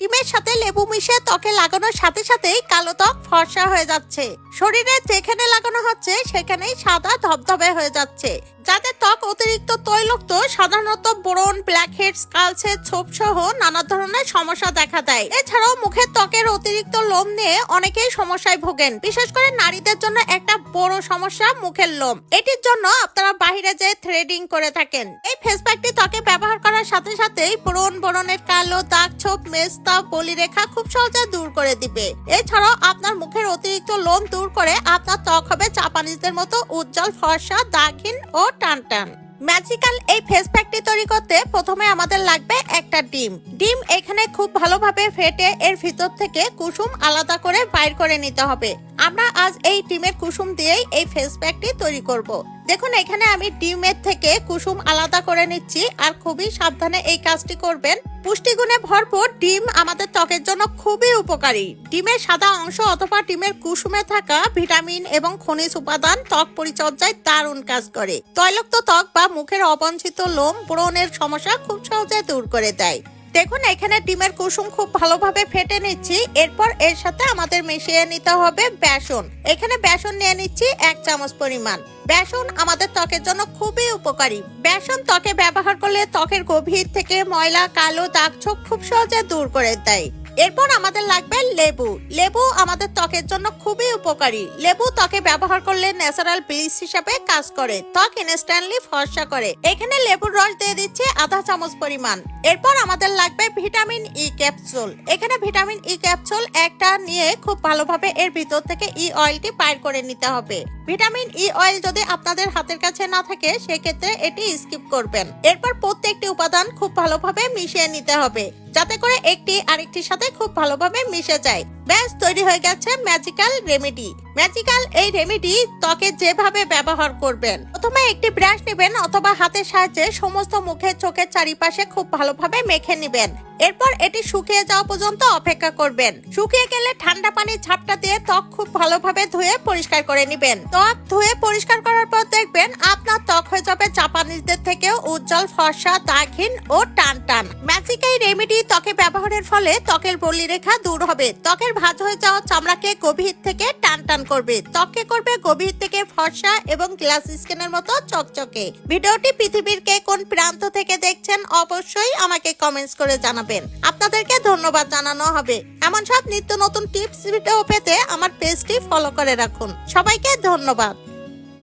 y ডিমের সাথে লেবু মিশিয়ে ত্বকে লাগানোর সাথে সাথেই কালো ত্বক ফর্সা হয়ে যাচ্ছে। শরীরে যেখানে লাগানো হচ্ছে, সেখানেই সাদা ধবধবে হয়ে যাচ্ছে। যাদের ত্বক অতিরিক্ত তৈলক্ত, সাধারণত ব্রণ ব্ল্যাক হেডস কালচে ছোপ সহ নানা ধরনের সমস্যা দেখা দেয়। এছাড়াও মুখের ত্বকের অতিরিক্ত লোম নিয়ে অনেকেই সমস্যায় ভোগেন। বিশেষ করে নারীদের জন্য একটা বড় সমস্যা মুখের লোম। এটির জন্য আপনারা বাইরে যেয়ে থ্রেডিং করে থাকেন। এই ফেস প্যাকটি ত্বকে ব্যবহার করার সাথে সাথেই ব্রণ বরণের কালো দাগ, ছোপ মেস্তা বলি রেখা খুব সহজে দূর করে দিবে। এছাড়াও আপনার মুখের অতিরিক্ত লোম দূর করে আপনার ত্বক হবে চাপানিজদের মতো উজ্জ্বল, ফর্সা, দাগহীন ও টানটান। ম্যাজিক্যাল এই ফেস প্যাকটি তৈরি করতে প্রথমে আমাদের লাগবে একটা ডিম। ডিম এখানে খুব ভালোভাবে ফেটে এর ভিতর থেকে কুসুম আলাদা করে বাইর করে নিতে হবে। আমরা আজ এই ডিমের কুসুম দিয়েই এই ফেস প্যাকটি তৈরি করব। দেখুন, এখানে আমি ডিমের থেকে কুসুম আলাদা করে নিচ্ছি আর খুবই সাবধানে এই কাজটি করবেন। পুষ্টিগুণে ভরপুর ডিম আমাদের ত্বকের জন্য খুবই উপকারী। ডিমের সাদা অংশ অথবা ডিমের কুসুমে থাকা ভিটামিন এবং খনিজ উপাদান ত্বক পরিচর্যায় দারুণ কাজ করে। তৈলক্ত ত্বক বা মুখের অবাঞ্ছিত লোম, ব্রণের সমস্যা খুব সহজে দূর করে দেয়। দেখুন, এখানে ডিমের কুসুম খুব ভালোভাবে ফেটে নিচ্ছি। এরপর এর সাথে আমাদের মিশিয়ে নিতে হবে বেসন। এখানে বেসন নিয়ে নিচ্ছি এক চামচ পরিমাণ। বেসন আমাদের ত্বকের জন্য খুবই উপকারী। বেসন ত্বকে ব্যবহার করলে ত্বকের গভীর থেকে ময়লা, কালো দাগ, ছোপ খুব সহজে দূর করে দেয়। এরপর আমাদের লাগবে লেবু। লেবু আমাদের ত্বকের জন্য খুবই উপকারী। লেবু ত্বকে ব্যবহার করলে ন্যাচারাল ব্লিচ হিসাবে কাজ করে। ত্বক ইনস্ট্যান্টলি ফর্সা করে। এখানে লেবুর রস দিয়ে দিচ্ছি আধা চামচ পরিমাণ। এরপর আমাদের লাগবে ভিটামিন ই ক্যাপসুল এখানে ভিটামিন ই ক্যাপসুল একটা নিয়ে খুব ভালোভাবে এর ভিতর থেকে ই অয়েলটি বাইর করে নিতে হবে। ভিটামিন ই অয়েল যদি আপনাদের হাতের কাছে না থাকে, সেক্ষেত্রে এটি স্কিপ করবেন। এরপর প্রত্যেকটি উপাদান খুব ভালোভাবে মিশিয়ে নিতে হবে। যাতে করে একটি আরেকটির সাথে খুব ভালোভাবে মিশে যায়। ব্যাস, তৈরি হয়ে গেছে ম্যাজিক্যাল রেমেডি ম্যাজিক্যাল এই রেমেডি ত্বকে যেভাবে ব্যবহার করবেন, প্রথমে একটি ব্রাশ নেবেন অথবা হাতের সাহায্যে সমস্ত মুখের চোখের চারিপাশে খুব ভালোভাবে মেখে নেবেন। এরপর এটি শুকিয়ে যাওয়া পর্যন্ত অপেক্ষা করবেন। শুকিয়ে গেলে ঠান্ডা পানির ঝাপটা দিয়ে ত্বক খুব ভালোভাবে ধুয়ে পরিষ্কার করে নেবেন। ত্বক ধুয়ে পরিষ্কার করার পর দেখবেন আপনার ত্বক হয়ে যাবে জাপানিজদের থেকেও উজ্জ্বল ফর্সা, দাগহীন ও টান টান ম্যাজিক এই রেমেডি ত্বকে ব্যবহারের ফলে ত্বকের বলি রেখা দূর হবে। ত্বকের ভাঁজ হয়ে যাওয়া চামড়াকে গভীর থেকে টান টান করবে। ত্বককে করবে গভীর থেকে ফর্সা এবং গ্লাস স্কিনের মতো চকচকে। ভিডিওটি পৃথিবীর কে কোন প্রান্ত থেকে দেখছেন অবশ্যই আমাকে কমেন্টস করে জানাবেন। আপনাদেরকে ধন্যবাদ জানানো হবে। এমন সব নিত্য নতুন টিপস ভিডিও পেতে আমার পেজটি ফলো করে রাখুন। সবাইকে ধন্যবাদ।